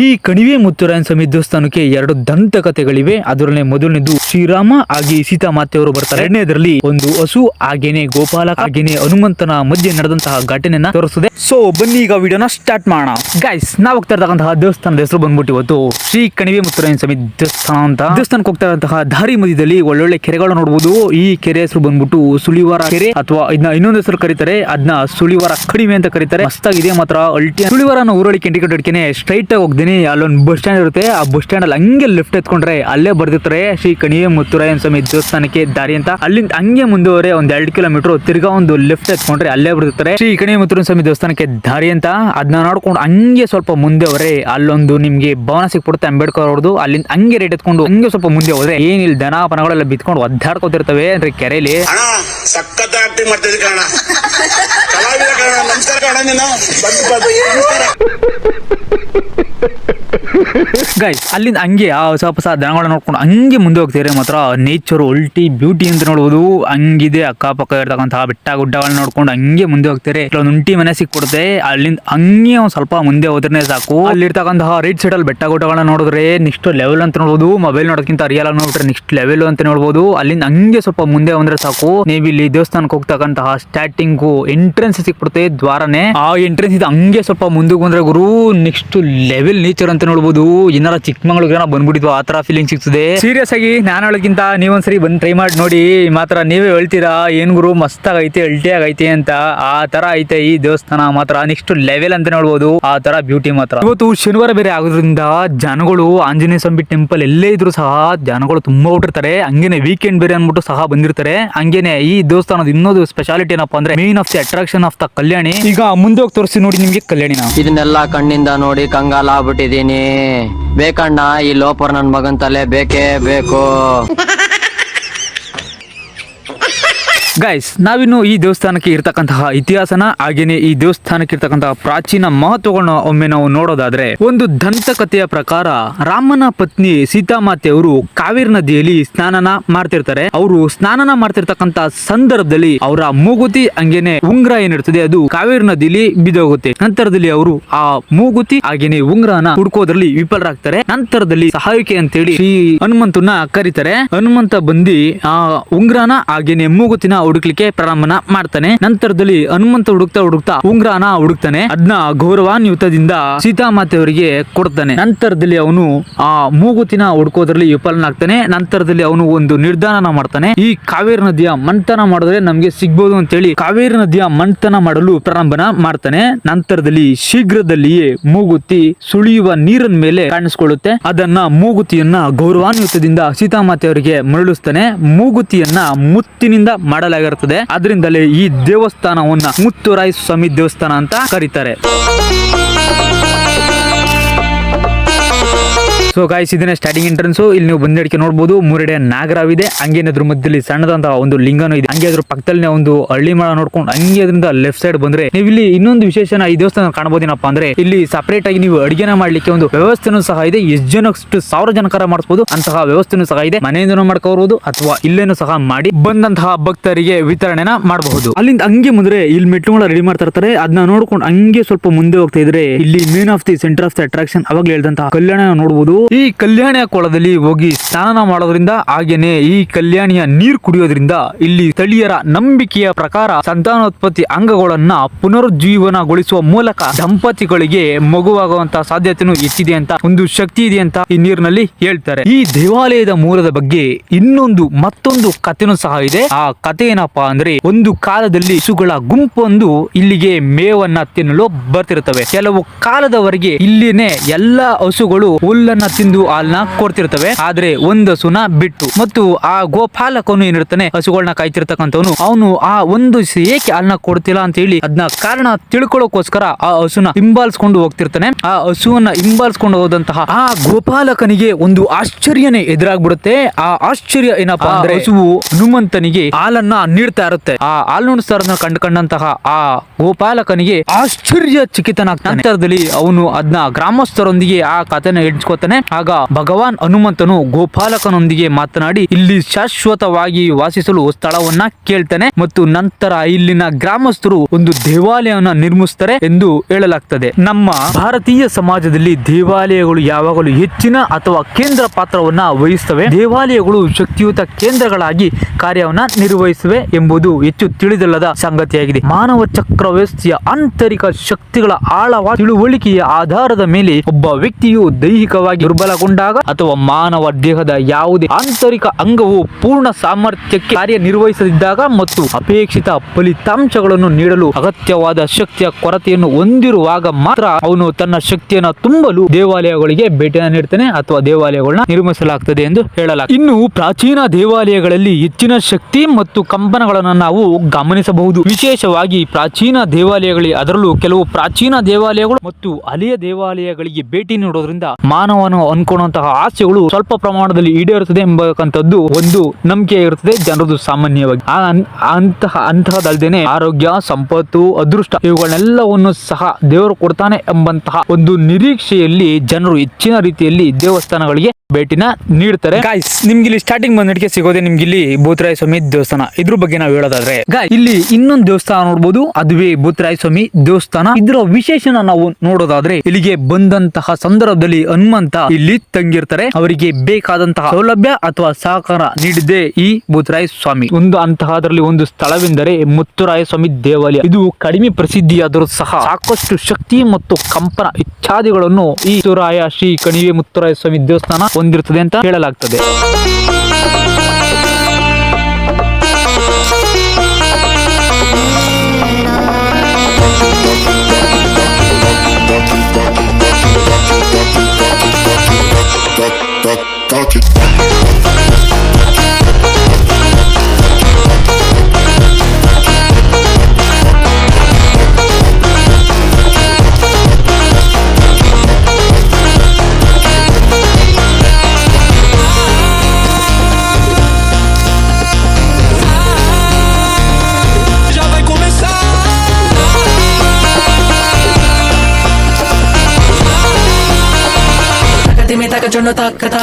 ಈ ಕಣಿವೆ ಮುತ್ತುರಾಯನ ಸ್ವಾಮಿ ದೇವಸ್ಥಾನಕ್ಕೆ ಎರಡು ದಂತಕಥೆಗಳಿವೆ. ಅದರಲ್ಲೇ ಮೊದಲನೇದು ಶ್ರೀರಾಮ, ಹಾಗೆ ಸೀತಾಮಾತೆಯವರು ಬರ್ತಾರೆ. ಎರಡನೇದರಲ್ಲಿ ಒಂದು ಹಸು, ಹಾಗೇನೆ ಗೋಪಾಲ, ಹಾಗೇನೆ ಹನುಮಂತನ ಮಧ್ಯೆ ನಡೆದಂತಹ ಘಟನೆಯನ್ನ ತೋರಿಸ್ತದೆ. ಸೊ ಬನ್ನಿ ಈಗ ವಿಡಿಯೋನ ಸ್ಟಾರ್ಟ್ ಮಾಡೋಣ. ಗೈಸ್ ನಾವು ಹೋಗ್ತಾ ಇರ್ತಕ್ಕಂತಹ ದೇವಸ್ಥಾನದ ಹೆಸರು ಬಂದ್ಬಿಟ್ಟು ಇವತ್ತು ಶ್ರೀ ಕಣಿವೆ ಮುತ್ತುರಾಯನ ಸ್ವಾಮಿ ದೇವಸ್ಥಾನ ಅಂತ. ದೇವಸ್ಥಾನಕ್ಕೆ ಹೋಗ್ತಾ ಇರುವಂತಹ ದಾರಿ ಮಧ್ಯದಲ್ಲಿ ಒಳ್ಳೊಳ್ಳೆ ಕೆರೆಗಳು ನೋಡಬಹುದು ಈ ಕೆರೆ ಹೆಸರು ಬಂದ್ಬಿಟ್ಟು ಸುಳಿವಾರ ಕೆರೆ ಅಥವಾ ಇದನ್ನ ಇನ್ನೊಂದು ಹೆಸರು ಕರೀತಾರೆ ಅದನ್ನ ಸುಳಿವಾರ ಕಡಿಮೆ ಅಂತ ಕರೀತಾರೆ. ಮಸ್ತಾಗಿದೆ ಮಾತ್ರ ಅಲ್ಟಿ ಸುಳಿವಾರನ ಊರಳಿ ಊರೊಳಗೆ ಕೆಂಟಿ ಸ್ಟ್ರೈಟ್ ಆಗಿ ಹೋಗ್ತೀನಿ. ಅಲ್ಲೊಂದು ಬಸ್ ಸ್ಟ್ಯಾಂಡ್ ಇರುತ್ತೆ. ಆ ಬಸ್ ಸ್ಟ್ಯಾಂಡ್ ಅಲ್ಲಿ ಹಂಗೆ ಲೆಫ್ಟ್ ಎತ್ಕೊಂಡ್ರೆ ಅಲ್ಲೇ ಬರ್ದಿರ್ತಾರೆ ಶ್ರೀ ಕಣಿವೆ ಮುತ್ತುರಾಯನ ಸ್ವಾಮಿ ದೇವಸ್ಥಾನಕ್ಕೆ ದಾರಿ ಅಂತ. ಅಲ್ಲಿಂದ ಹಂಗೆ ಮುಂದುವರೆ ಒಂದ್ ಎರಡು ಕಿಲೋಮೀಟರ್ ತಿರ್ಗಾ ಒಂದು ಲೆಫ್ಟ್ ಎತ್ಕೊಂಡ್ರೆ ಅಲ್ಲೇ ಬರ್ದಿರ್ತಾರೆ ಶ್ರೀ ಕಣಿವೆ ಮುತ್ತುರಾಯನ ಸ್ವಾಮಿ ದೇವಸ್ಥಾನಕ್ಕೆ ದಾರಿ ಅಂತ. ಅದನ್ನ ನೋಡ್ಕೊಂಡು ಹಂಗೆ ಸ್ವಲ್ಪ ಮುಂದೆ ಅವರೇ ಅಲ್ಲೊಂದು ನಿಮ್ಗೆ ಭವನ ಸಿಕ್ಬಿಡುತ್ತೆ ಅಂಬೇಡ್ಕರ್ ಅವ್ರದ್ದು ಅಲ್ಲಿಂದ ಹಂಗೆ ರೇಟ್ ಎತ್ಕೊಂಡು ಹಂಗೆ ಸ್ವಲ್ಪ ಮುಂದೆ ಹೋದ್ರೆ ಏನಿಲ್ಲ, ದನ ಪನಗಳೆಲ್ಲ ಬಿತ್ಕೊಂಡು ಒದ್ದಾಡ್ಕೊತಿರ್ತವೆ ಅಂದ್ರೆ ಕೆರೆಯಲ್ಲಿ ಕಣ ಕಲಾವಿದ ನಮಸ್ಕಾರ ಕಣ ನೀನು. ಗೈಸ್ ಅಲ್ಲಿಂದ ಹಂಗೆ, ಆ ಹೊಸ ಹೊಸ ದನಗಳನ್ನ ನೋಡ್ಕೊಂಡು ಹಂಗೆ ಮುಂದೆ ಹೋಗ್ತಿದ್ರೆ ಮಾತ್ರ ನೇಚರ್ ಉಲ್ಟಿ ಬ್ಯೂಟಿ ಅಂತ ನೋಡ್ಬೋದು. ಹಂಗಿದೆ, ಅಕ್ಕಪಕ್ಕ ಇರ್ತಕ್ಕಂತಹ ಬೆಟ್ಟ, ಗುಡ್ಡಗಳನ್ನ ನೋಡ್ಕೊಂಡು ಹಂಗೆ ಮುಂದೆ ಹೋಗ್ತಾರೆ. ಕೆಲವೊಂದು ಉಂಟಿ ಮನೆ ಸಿಕ್ಕೊಡುತ್ತೆ ಅಲ್ಲಿಂದ ಹಂಗೆ ಒಂದ್ ಸ್ವಲ್ಪ ಮುಂದೆ ಹೋದ್ರೆ ಸಾಕು. ಅಲ್ಲಿರ್ತಕ್ಕಂತಹ ರೈಟ್ ಸೈಡ್ ಅಲ್ಲಿ ಬೆಟ್ಟ, ಗುಡ್ಡಗಳನ್ನ ನೋಡಿದ್ರೆ ನೆಕ್ಸ್ಟ್ ಲೆವೆಲ್ ಅಂತ ನೋಡ್ಬೋದು. ಮೊಬೈಲ್ ನೋಡೋಕ್ಕಿಂತ ರಿಯಲ್ ಆಗಿ ನೋಡ್ಬಿಟ್ರೆ ನೆಕ್ಸ್ಟ್ ಲೆವೆಲ್ ಅಂತ ನೋಡ್ಬೋದು. ಅಲ್ಲಿಂದ ಹಂಗೆ ಸ್ವಲ್ಪ ಮುಂದೆ ಬಂದ್ರೆ ಸಾಕು. ನೀವು ಇಲ್ಲಿ ದೇವಸ್ಥಾನಕ್ಕೆ ಹೋಗ್ತಕ್ಕಂತಹ ಸ್ಟಾರ್ಟಿಂಗು ಎಂಟ್ರೆನ್ಸ್ ಸಿಕ್ಬಿಡುತ್ತೆ ದ್ವಾರನೇ. ಆ ಎಂಟ್ರೆನ್ಸ್ ಇದು ಹಂಗೆ ಸ್ವಲ್ಪ ಮುಂದೆ ಬಂದ್ರೆ ಗುರು ನೆಕ್ಸ್ಟ್ ಲೆವೆಲ್ ನೇಚರ್ ಅಂತ ನೋಡ್ಬೋದು. ಏನಾರ ಚಿಕ್ಕಮಂಗ್ಳೂರ್ಗೆ ಏನೋ ಬಂದ್ಬಿಟ್ಟಿದ್ವು ಆ ತರ ಫೀಲಿಂಗ್ ಸಿಗ್ತದೆ. ಸೀರಿಯಸ್ ಆಗಿ ನಾನು ಹೇಳೋಕ್ಕಿಂತ ನೀವೊಂದ್ಸರಿ ಬಂದು ಟ್ರೈ ಮಾಡಿ ನೋಡಿ ಮಾತ್ರ ನೀವೇ ಹೇಳ್ತೀರಾ ಏನ್ ಗುರು ಮಸ್ತಾಗ್ ಐತೆ ಅಲ್ಟಿ ಆಗೈತೆ ಅಂತ. ಆ ತರ ಐತೆ ಈ ದೇವಸ್ಥಾನ ಮಾತ್ರ ನೆಕ್ಸ್ಟ್ ಲೆವೆಲ್ ಅಂತ ನೋಡ್ಬೋದು ಆ ತರ ಬ್ಯೂಟಿ ಮಾತ್ರ. ಇವತ್ತು ಶನಿವಾರ ಬೇರೆ ಆಗೋದ್ರಿಂದ ಜನಗಳು ಆಂಜನೇಯ ಸ್ವಾಮಿ ಟೆಂಪಲ್ ಎಲ್ಲೇ ಇದ್ರು ಸಹ ಜನಗಳು ತುಂಬಾ ಹುಟ್ಟಿರ್ತಾರೆ ಹಂಗೇನೆ ವೀಕೆಂಡ್ ಬೇರೆ ಅನ್ಬಿಟ್ಟು ಸಹ ಬಂದಿರ್ತಾರೆ. ಹಂಗೇನೆ ಈ ದೇವಸ್ಥಾನದ ಇನ್ನೊಂದು ಸ್ಪೆಷಾಲಿಟಿ ಏನಪ್ಪಾ ಅಂದ್ರೆ main of the attraction of the ಕಲ್ಯಾಣಿ. ಈಗ ಮುಂದೆ ಹೋಗಿ ತೋರಿಸಿ ನೋಡಿ ನಿಮ್ಗೆ ಕಲ್ಯಾಣಿನ. ಇದನ್ನೆಲ್ಲ ಕಣ್ಣಿಂದ ನೋಡಿ ಕಂಗಾಲ ಆಗ್ಬಿಟ್ಟಿದೀನಿ ಬೇಕಣ್ಣ ಈ ಲೋಪರ್ ನನ್ ಮಗನ್ ತಲೆ ಬೇಕೇ ಬೇಕು. ಗೈಸ್ ನಾವಿನ್ನು ಈ ದೇವಸ್ಥಾನಕ್ಕೆ ಇರ್ತಕ್ಕಂತಹ ಇತಿಹಾಸನ ಹಾಗೇನೆ ಈ ದೇವಸ್ಥಾನಕ್ಕೆ ಇರ್ತಕ್ಕಂತಹ ಪ್ರಾಚೀನ ಮಹತ್ವಗಳನ್ನ ಒಮ್ಮೆ ನಾವು ನೋಡೋದಾದ್ರೆ ಒಂದು ದಂತಕಥೆಯ ಪ್ರಕಾರ ರಾಮನ ಪತ್ನಿ ಸೀತಾಮಾತೆ ಅವರು ಕಾವೇರಿ ನದಿಯಲ್ಲಿ ಸ್ನಾನನ ಮಾಡ್ತಿರ್ತಾರೆ. ಅವರು ಸ್ನಾನನ ಮಾಡ್ತಿರ್ತಕ್ಕಂತ ಸಂದರ್ಭದಲ್ಲಿ ಅವರ ಮೂಗುತಿ ಹಂಗೇನೆ ಉಂಗ್ರ ಏನಿರ್ತದೆ, ಅದು ಕಾವೇರಿ ನದಿಯಲ್ಲಿ ಬಿದ್ದೋಗುತ್ತೆ. ನಂತರದಲ್ಲಿ ಅವರು ಆ ಮೂಗುತಿ ಹಾಗೇನೆ ಉಂಗ್ರನ ಹುಡುಕೋದ್ರಲ್ಲಿ ವಿಫಲರಾಗ್ತಾರೆ. ನಂತರದಲ್ಲಿ ಸಹಾಯಕ್ಕೆ ಅಂತೇಳಿ ಶ್ರೀ ಹನುಮಂತನ ಕರೀತಾರೆ. ಹನುಮಂತ ಬಂದಿ ಆ ಉಂಗ್ರನ ಹಾಗೇನೆ ಮೂಗುತಿನ ಹುಡುಕ್ಲಿಕ್ಕೆ ಪ್ರಾರಂಭನ ಮಾಡ್ತಾನೆ. ನಂತರದಲ್ಲಿ ಹನುಮಂತ ಹುಡುಕ್ತಾ ಹುಡುಕ್ತಾ ಉಂಗ್ರಾನ ಹುಡುಕ್ತಾನೆ. ಅದನ್ನ ಗೌರವಾನ್ಯುತದಿಂದ ಸೀತಾಮಾತೆ ಅವರಿಗೆ ಕೊಡ್ತಾನೆ. ನಂತರದಲ್ಲಿ ಅವನು ಆ ಮೂಗುತಿನ ಹುಡುಕೋದ್ರಲ್ಲಿ ವಿಫಲನಾಗ್ತಾನೆ. ನಂತರದಲ್ಲಿ ಅವನು ಒಂದು ನಿರ್ಧಾರನ ಮಾಡ್ತಾನೆ. ಈ ಕಾವೇರಿ ನದಿಯ ಮಂಥನ ಮಾಡಿದ್ರೆ ನಮ್ಗೆ ಸಿಗ್ಬೋದು ಅಂತೇಳಿ ಕಾವೇರಿ ನದಿಯ ಮಂಥನ ಮಾಡಲು ಪ್ರಾರಂಭನ ಮಾಡ್ತಾನೆ. ನಂತರದಲ್ಲಿ ಶೀಘ್ರದಲ್ಲಿಯೇ ಮೂಗುತಿ ಸುಳಿಯುವ ನೀರಿನ ಮೇಲೆ ಕಾಣಿಸ್ಕೊಳ್ಳುತ್ತೆ. ಅದನ್ನ ಮೂಗುತಿಯನ್ನ ಗೌರವಾನ್ವಿತದಿಂದ ಸೀತಾಮಾತೆ ಅವರಿಗೆ ಮರಳಿಸ್ತಾನೆ. ಮೂಗುತಿಯನ್ನ ಮುತ್ತಿನಿಂದ ಮಾಡಲಾಗಿರುತ್ತದೆ ಅದರಿಂದಲೇ ಈ ದೇವಸ್ಥಾನವನ್ನ ಮುತ್ತುರಾಯ ಸ್ವಾಮಿ ದೇವಸ್ಥಾನ ಅಂತ ಕರೀತಾರೆ. ಸೊ ಗಾಯ್ಸ್ ಇದನ್ನ ಸ್ಟಾರ್ಟಿಂಗ್ ಎಂಟ್ರೆನ್ಸ್ ಇಲ್ಲಿ ನೀವು ಬಂದಿಡಕ್ಕೆ ನೋಡಬಹುದು ಮೂರಡೆ ನಾಗರಾವಿದೆ. ಹಂಗೆ ಅದ್ರ ಮಧ್ಯದಲ್ಲಿ ಸಣ್ಣದಂತ ಒಂದು ಲಿಂಗನೂ ಇದೆ. ಹಂಗೆ ಅದ್ರ ಪಕ್ಕದಲ್ಲಿ ಒಂದು ಹಳ್ಳಿ ಮಳ ನೋಡ್ಕೊಂಡು ಹಂಗೆ ಅದರಿಂದ ಲೆಫ್ಟ್ ಸೈಡ್ ಬಂದ್ರೆ ನೀವು ಇಲ್ಲಿ ಇನ್ನೊಂದು ವಿಶೇಷನ ಈ ದೇವಸ್ಥಾನ ಕಾಣಬಹುದೇನಪ್ಪ ಅಂದ್ರೆ ಇಲ್ಲಿ ಸಪರೇಟ್ ಆಗಿ ನೀವು ಅಡಿಗೆನ ಮಾಡ್ಲಿಕ್ಕೆ ಒಂದು ವ್ಯವಸ್ಥೆನೂ ಸಹ ಇದೆ. ಎಷ್ಟು ಜನಕ್ಕೆ ಸಾವಿರ ಜನಕರ ಮಾಡಿಸಬಹುದು ಅಂತಹ ವ್ಯವಸ್ಥೆನೂ ಸಹ ಇದೆ. ಮನೆಯಿಂದನೂ ಮಾಡ್ಕೋಬಹುದು ಅಥವಾ ಇಲ್ಲೇನೂ ಸಹ ಮಾಡಿ ಬಂದಂತಹ ಭಕ್ತರಿಗೆ ವಿತರಣೆನ ಮಾಡಬಹುದು. ಅಲ್ಲಿಂದ ಹಂಗೆ ಮುಂದ್ರೆ ಇಲ್ಲಿ ಮೆಟ್ಟುಗಳ ರೆಡಿ ಮಾಡ್ತಾ ಇರ್ತಾರೆ. ಅದನ್ನ ನೋಡ್ಕೊಂಡು ಹಂಗೆ ಸ್ವಲ್ಪ ಮುಂದೆ ಹೋಗ್ತಾ ಇದ್ರೆ ಇಲ್ಲಿ main of the centre of the attraction ಅವಾಗಲೇ ಹೇಳಿದಂತಹ ಕಲ್ಯಾಣ ನೋಡಬಹುದು ಈ ಕಲ್ಯಾಣಿಯ ಕೊಳದಲ್ಲಿ ಹೋಗಿ ಸ್ನಾನ ಮಾಡೋದ್ರಿಂದ ಹಾಗೇನೆ ಈ ಕಲ್ಯಾಣಿಯ ನೀರು ಕುಡಿಯೋದ್ರಿಂದ ಇಲ್ಲಿ ಸ್ಥಳೀಯರ ನಂಬಿಕೆಯ ಪ್ರಕಾರ ಸಂತಾನೋತ್ಪತ್ತಿ ಅಂಗಗಳನ್ನ ಪುನರುಜ್ಜೀವನಗೊಳಿಸುವ ಮೂಲಕ ದಂಪತಿಗಳಿಗೆ ಮಗುವಾಗುವಂತ ಸಾಧ್ಯತೆನೂ ಹೆಚ್ಚಿದೆ ಅಂತ ಒಂದು ಶಕ್ತಿ ಇದೆ ಅಂತ ಈ ನೀರಿನಲ್ಲಿ ಹೇಳ್ತಾರೆ. ಈ ದೇವಾಲಯದ ಮೂಲದ ಬಗ್ಗೆ ಇನ್ನೊಂದು ಮತ್ತೊಂದು ಕಥೆನೂ ಸಹ ಇದೆ. ಆ ಕಥೆ ಏನಪ್ಪಾ ಅಂದ್ರೆ ಒಂದು ಕಾಲದಲ್ಲಿ ಹಸುಗಳ ಗುಂಪೊಂದು ಇಲ್ಲಿಗೆ ಮೇವನ್ನ ತಿನ್ನಲು ಬರ್ತಿರುತ್ತವೆ. ಕೆಲವು ಕಾಲದವರೆಗೆ ಇಲ್ಲಿನೇ ಎಲ್ಲಾ ಹಸುಗಳು ಹುಲ್ಲನ್ನ ತಿಂದು ಹಾಲ್ನ ಕೊಡ್ತಿರ್ತವೆ. ಆದ್ರೆ ಒಂದ್ ಹಸುನ ಬಿಟ್ಟು ಮತ್ತು ಆ ಗೋಪಾಲಕನು ಏನಿರ್ತಾನೆ ಹಸುಗಳನ್ನ ಕಾಯ್ತಿರ್ತಕ್ಕಂಥವನು ಅವನು ಆ ಒಂದು ಏಕೆ ಹಾಲ್ನ ಕೊಡ್ತಿಲ್ಲ? ಅಂತ ಹೇಳಿ ಅದ್ನ ಕಾರಣ ತಿಳ್ಕೊಳ್ಳೋಕೋಸ್ಕರ ಆ ಹಸುನ ಹಿಂಬಾಲಿಸ್ಕೊಂಡು ಹೋಗ್ತಿರ್ತಾನೆ. ಆ ಹಸುವನ್ನ ಹಿಂಬಾಲಿಸ್ಕೊಂಡು ಹೋದಂತಹ ಆ ಗೋಪಾಲಕನಿಗೆ ಒಂದು ಆಶ್ಚರ್ಯನೇ ಎದುರಾಗ್ಬಿಡುತ್ತೆ. ಆ ಆಶ್ಚರ್ಯ ಏನಪ್ಪಾ ಅಂದ್ರೆ ಹಸುವು ಹನುಮಂತನಿಗೆ ಹಾಲನ್ನ ನೀಡ್ತಾ ಇರುತ್ತೆ. ಆ ಹಾಲು ನುಡಿಸ್ತಾರನ್ನ ಕಂಡುಕೊಂಡಂತಹ ಆ ಗೋಪಾಲಕನಿಗೆ ಆಶ್ಚರ್ಯ ಚಿಕಿತನ ನಂತರದಲ್ಲಿ ಅವನು ಅದ್ನ ಗ್ರಾಮಸ್ಥರೊಂದಿಗೆ ಆ ಕಥೆನ ಹಿಡ್ಸ್ಕೊತಾನೆ ಆಗ ಭಗವಾನ್ ಹನುಮಂತನು ಗೋಪಾಲಕನೊಂದಿಗೆ ಮಾತನಾಡಿ, ಇಲ್ಲಿ ಶಾಶ್ವತವಾಗಿ ವಾಸಿಸಲು ಸ್ಥಳವನ್ನ ಕೇಳ್ತಾನೆ ಮತ್ತು ನಂತರ ಇಲ್ಲಿನ ಗ್ರಾಮಸ್ಥರು ಒಂದು ದೇವಾಲಯವನ್ನ ನಿರ್ಮಿಸ್ತಾರೆ ಎಂದು ಹೇಳಲಾಗ್ತದೆ. ನಮ್ಮ ಭಾರತೀಯ ಸಮಾಜದಲ್ಲಿ ದೇವಾಲಯಗಳು ಯಾವಾಗಲೂ ಹೆಚ್ಚಿನ ಅಥವಾ ಕೇಂದ್ರ ಪಾತ್ರವನ್ನ ವಹಿಸ್ತವೆ. ದೇವಾಲಯಗಳು ಶಕ್ತಿಯುತ ಕೇಂದ್ರಗಳಾಗಿ ಕಾರ್ಯವನ್ನ ನಿರ್ವಹಿಸುವೆ ಎಂಬುದು ಹೆಚ್ಚು ತಿಳಿದಿಲ್ಲದ ಸಂಗತಿಯಾಗಿದೆ. ಮಾನವ ಚಕ್ರ ವ್ಯವಸ್ಥೆಯ ಆಂತರಿಕ ಶಕ್ತಿಗಳ ಆಳವಾದ ತಿಳುವಳಿಕೆಯ ಆಧಾರದ ಮೇಲೆ ಒಬ್ಬ ವ್ಯಕ್ತಿಯು ದೈಹಿಕವಾಗಿ ದುರ್ಬಲಗೊಂಡಾಗ ಅಥವಾ ಮಾನವ ದೇಹದ ಯಾವುದೇ ಆಂತರಿಕ ಅಂಗವು ಪೂರ್ಣ ಸಾಮರ್ಥ್ಯಕ್ಕೆ ಕಾರ್ಯನಿರ್ವಹಿಸದಿದ್ದಾಗ ಮತ್ತು ಅಪೇಕ್ಷಿತ ಫಲಿತಾಂಶಗಳನ್ನು ನೀಡಲು ಅಗತ್ಯವಾದ ಶಕ್ತಿಯ ಕೊರತೆಯನ್ನು ಹೊಂದಿರುವಾಗ ಮಾತ್ರ ಅವನು ತನ್ನ ಶಕ್ತಿಯನ್ನು ತುಂಬಲು ದೇವಾಲಯಗಳಿಗೆ ಭೇಟಿಯನ್ನು ನೀಡ್ತಾನೆ ಅಥವಾ ದೇವಾಲಯಗಳನ್ನ ನಿರ್ಮಿಸಲಾಗ್ತದೆ ಎಂದು ಹೇಳಲಾಗುತ್ತದೆ ಇನ್ನು ಪ್ರಾಚೀನ ದೇವಾಲಯಗಳಲ್ಲಿ ಹೆಚ್ಚಿನ ಶಕ್ತಿ ಮತ್ತು ಕಂಪನಗಳನ್ನು ನಾವು ಗಮನಿಸಬಹುದು. ವಿಶೇಷವಾಗಿ ಪ್ರಾಚೀನ ದೇವಾಲಯಗಳಿಗೆ ಅದರಲ್ಲೂ ಕೆಲವು ಪ್ರಾಚೀನ ದೇವಾಲಯಗಳು ಮತ್ತು ಹಳೆಯ ದೇವಾಲಯಗಳಿಗೆ ಭೇಟಿ ನೀಡೋದ್ರಿಂದ ಮಾನವನು ಅನ್ಕೊಳ್ಳುವಂತಹ ಆಸೆಗಳು ಸ್ವಲ್ಪ ಪ್ರಮಾಣದಲ್ಲಿ ಈಡೇರುತ್ತದೆ ಎಂಬಕ್ಕಂಥದ್ದು ಒಂದು ನಂಬಿಕೆ ಇರುತ್ತದೆ ಜನರದು ಸಾಮಾನ್ಯವಾಗಿ. ಅಂತಹ ಅಂತಹದಲ್ಲದೇನೆ ಆರೋಗ್ಯ, ಸಂಪತ್ತು, ಅದೃಷ್ಟ ಇವುಗಳನ್ನೆಲ್ಲವನ್ನು ಸಹ ದೇವರು ಕೊಡ್ತಾನೆ ಎಂಬಂತಹ ಒಂದು ನಿರೀಕ್ಷೆಯಲ್ಲಿ ಜನರು ಹೆಚ್ಚಿನ ರೀತಿಯಲ್ಲಿ ದೇವಸ್ಥಾನಗಳಿಗೆ ಭೇಟಿನ ನೀಡ್ತಾರೆ. ಗಾಯ್ಸ್ ನಿಮ್ಗೆ ಇಲ್ಲಿ ಸ್ಟಾರ್ಟಿಂಗ್ ಬಂದಿಗೆ ಸಿಗೋದೆ ನಿಮ್ಗೆ ಇಲ್ಲಿ ಭೂತರಾಯ ಸ್ವಾಮಿ ದೇವಸ್ಥಾನ. ಇದ್ರ ಬಗ್ಗೆ ನಾವು ಹೇಳೋದಾದ್ರೆ ಗಾಯ್ ಇಲ್ಲಿ ಇನ್ನೊಂದು ದೇವಸ್ಥಾನ ನೋಡ್ಬೋದು, ಅದುವೇ ಭೂತರಾಯ ಸ್ವಾಮಿ ದೇವಸ್ಥಾನ. ಇದರ ವಿಶೇಷನ ನಾವು ನೋಡೋದಾದ್ರೆ, ಇಲ್ಲಿಗೆ ಬಂದಂತಹ ಸಂದರ್ಭದಲ್ಲಿ ಹನುಮಂತ ಇಲ್ಲಿ ತಂಗಿರ್ತಾರೆ. ಅವರಿಗೆ ಬೇಕಾದಂತಹ ಸೌಲಭ್ಯ ಅಥವಾ ಸಹಕಾರ ನೀಡಿದೆ ಈ ಭೂತರಾಯ ಸ್ವಾಮಿ. ಒಂದು ಅಂತಹದ್ರಲ್ಲಿ ಒಂದು ಸ್ಥಳವೆಂದರೆ ಮುತ್ತುರಾಯ ಸ್ವಾಮಿ ದೇವಾಲಯ. ಇದು ಕಡಿಮೆ ಪ್ರಸಿದ್ಧಿಯಾದರೂ ಸಹ ಸಾಕಷ್ಟು ಶಕ್ತಿ ಮತ್ತು ಕಂಪನ ಇತ್ಯಾದಿಗಳನ್ನು ಈ ಮುತ್ತುರಾಯ ಶ್ರೀ ಕಣಿವೆ ಮುತ್ತುರಾಯ ಸ್ವಾಮಿ ದೇವಸ್ಥಾನ ಹೊಂದಿರುತ್ತದೆ ಅಂತ ಹೇಳಲಾಗ್ತದೆ. ከጨነታ ከታ